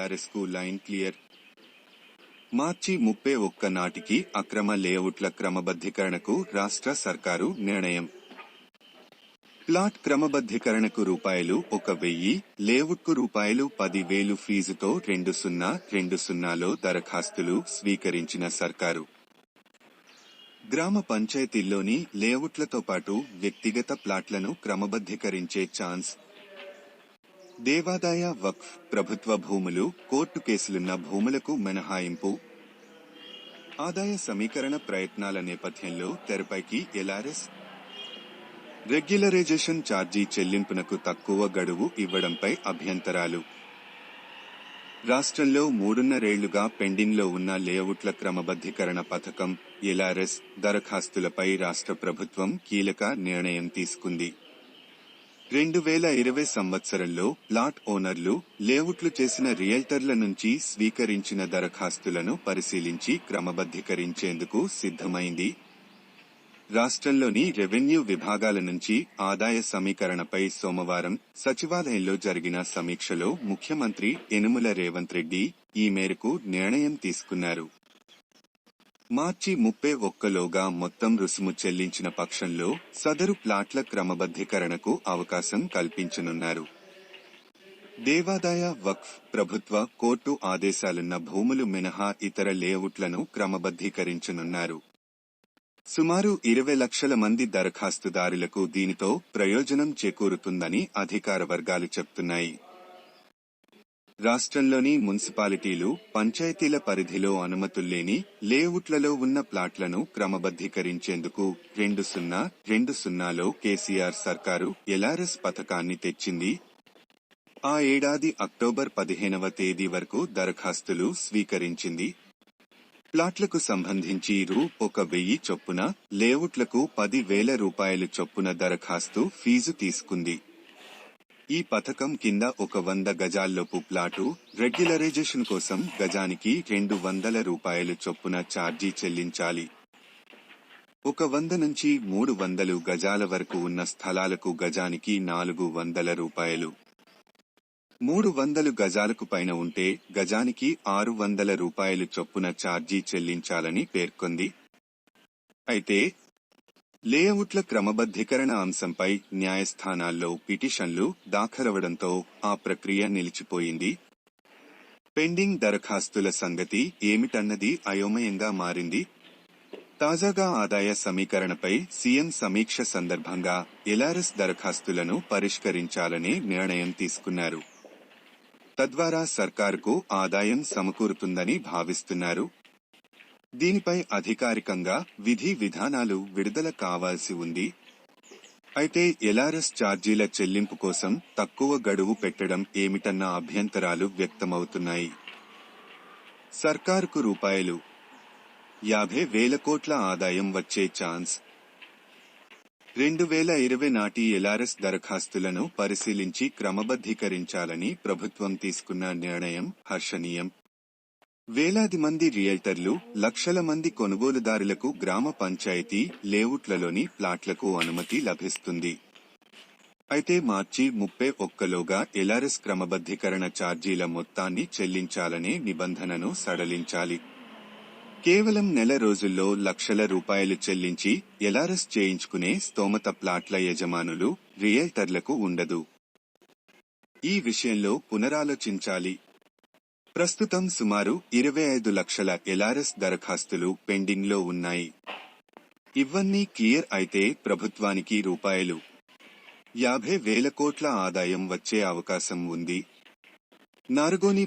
LRS line clear. మార్చి ముప్పై ఒక్క నాటికి అక్రమ లేఅవుట్ల క్రమబద్ధీకరణకు రాష్ట్ర సర్కారు నిర్ణయం. ప్లాట్ క్రమబద్ధీకరణకు రూపాయలు ఒక వెయ్యి లేఅవుట్కు రూపాయలు పదివేలు ఫీజుతో రెండు సున్నా రెండు సున్నాలో దరఖాస్తులు స్వీకరించిన సర్కారు. గ్రామ పంచాయతీల్లోని లేఅవుట్లతో పాటు వ్యక్తిగత ప్లాట్లను క్రమబద్ధీకరించే ఛాన్స్ దేవాదాయ వక్ఫ్ ప్రభుత్వ భూములు కోర్టు కేసులున్న భూములకు మినహాయింపు. ఆదాయ సమీకరణ ప్రయత్నాల నేపథ్యంలో తెరపైకి ఎల్ఆర్ఎస్. రెగ్యులరైజేషన్ ఛార్జీ చెల్లింపునకు తక్కువ గడువు ఇవ్వడంపై అభ్యంతరాలు. రాష్ట్రంలో మూడున్నరేళ్ళుగా పెండింగ్లో ఉన్న లేఅవుట్ల క్రమబద్ధీకరణ పథకం ఎల్ఆర్ఎస్ దరఖాస్తులపై రాష్ట్ర ప్రభుత్వం కీలక నిర్ణయం తీసుకుంది. రెండు వేల ఇరవై సంవత్సరంలో ప్లాట్ ఓనర్లు లేఅవుట్లు చేసిన రియల్టర్ల నుంచి స్వీకరించిన దరఖాస్తులను పరిశీలించి క్రమబద్ధీకరించేందుకు సిద్ధమైంది. రాష్ట్రంలోని రెవెన్యూ విభాగాల నుంచి ఆదాయ సమీకరణపై సోమవారం సచివాలయంలో జరిగిన సమీక్షలో ముఖ్యమంత్రి యనుమల రేవంత్ రెడ్డి ఈ మేరకు నిర్ణయం తీసుకున్నారు. మార్చి ముప్పై ఒక్కలోగా మొత్తం రుసుము చెల్లించిన పక్షంలో సదరు ప్లాట్ల క్రమబద్ధీకరణకు అవకాశం కల్పించనున్నారు. దేవాదాయ వక్ఫ్ ప్రభుత్వ కోర్టు ఆదేశాలున్న భూములు మినహా ఇతర లేఅవుట్లను క్రమబద్ధీకరించనున్నారు. సుమారు ఇరవై లక్షల మంది దరఖాస్తుదారులకు దీనితో ప్రయోజనం చేకూరుతుందని అధికార వర్గాలు చెప్తున్నాయి. రాష్ట్రంలోని మున్సిపాలిటీలు పంచాయతీల పరిధిలో అనుమతుల్లేని లేఅవుట్లలో ఉన్న ప్లాట్లను క్రమబద్ధీకరించేందుకు రెండు సున్నా రెండు సున్నాలో కేసీఆర్ సర్కారు ఎల్ఆర్ఎస్ పథకాన్ని తెచ్చింది. ఆ ఏడాది అక్టోబర్ పదిహేనవ తేదీ వరకు దరఖాస్తులు స్వీకరించింది. ప్లాట్లకు సంబంధించి రూ. ఒక వెయ్యి చొప్పున లేఅవుట్లకు పది వేల రూపాయలు చొప్పున దరఖాస్తు ఫీజు తీసుకుంది. ఈ పథకం కింద ఒక వంద గజాల్లోపు ప్లాటు రెగ్యులరైజేషన్ కోసం గజానికి రెండు వందల రూపాయలు చొప్పున ఛార్జీ చెల్లించాలి. ఒక వంద నుంచి మూడు వందలు గజాల వరకు ఉన్న స్థలాలకు గజానికి నాలుగు వందల రూపాయలు. మూడు వందలు గజాలకు పైన ఉంటే గజానికి ఆరు వందల రూపాయలు చొప్పున ఛార్జీ చెల్లించాలని పేర్కొంది. అయితే లేఅవుట్ల క్రమబద్ధీకరణ అంశంపై న్యాయస్థానాల్లో పిటిషన్లు దాఖలవడంతో ఆ ప్రక్రియ నిలిచిపోయింది. పెండింగ్ దరఖాస్తుల సంగతి ఏమిటన్నది అయోమయంగా మారింది. తాజాగా ఆదాయ సమీకరణపై సీఎం సమీక్ష సందర్భంగా ఎలారస్ దరఖాస్తులను పరిష్కరించాలనే నిర్ణయం తీసుకున్నారు. తద్వారా సర్కారుకు ఆదాయం సమకూరుతుందని భావిస్తున్నారు. దీనిపై అధికారికంగా విధి విధానాలు విడుదల కావాల్సి ఉంది. అయితే ఎలారస్ ఛార్జీల చెల్లింపు కోసం తక్కువ గడువు పెట్టడం ఏమిటన్న అభ్యంతరాలు వ్యక్తమవుతున్నాయి. సర్కారుకు రూపాయలు. యాభై వేల కోట్ల ఆదాయం వచ్చే ఛాన్స్. రెండు వేల ఇరవై నాటి ఎలారస్ దరఖాస్తులను పరిశీలించి క్రమబద్ధీకరించాలని ప్రభుత్వం తీసుకున్న నిర్ణయం హర్షణీయం. వేలాది మంది రియల్టర్లు లక్షల మంది కొనుగోలుదారులకు గ్రామ పంచాయతీ లేఅవుట్లలోని ప్లాట్లకు అనుమతి లభిస్తుంది. అయితే మార్చి ముప్పై ఒక్కలోగా ఎలారెస్ క్రమబద్ధీకరణ ఛార్జీల మొత్తాన్ని చెల్లించాలనే నిబంధనను సడలించాలి. కేవలం నెల రోజుల్లో లక్షల రూపాయలు చెల్లించి ఎలారెస్ చేయించుకునే స్తోమత ప్లాట్ల యజమానులు రియల్టర్లకు ఉండదు. ఈ విషయంలో పునరాలోచించాలి. ప్రస్తుతం సుమారు ఇరవై ఐదు లక్షల ఎల్ఆర్ఎస్ దరఖాస్తులు పెండింగ్లో ఉన్నాయి. ఇవన్నీ క్లియర్ అయితే ప్రభుత్వానికి రూపాయలు. యాభై వేల కోట్ల ఆదాయం వచ్చే అవకాశం ఉంది. నార్గోని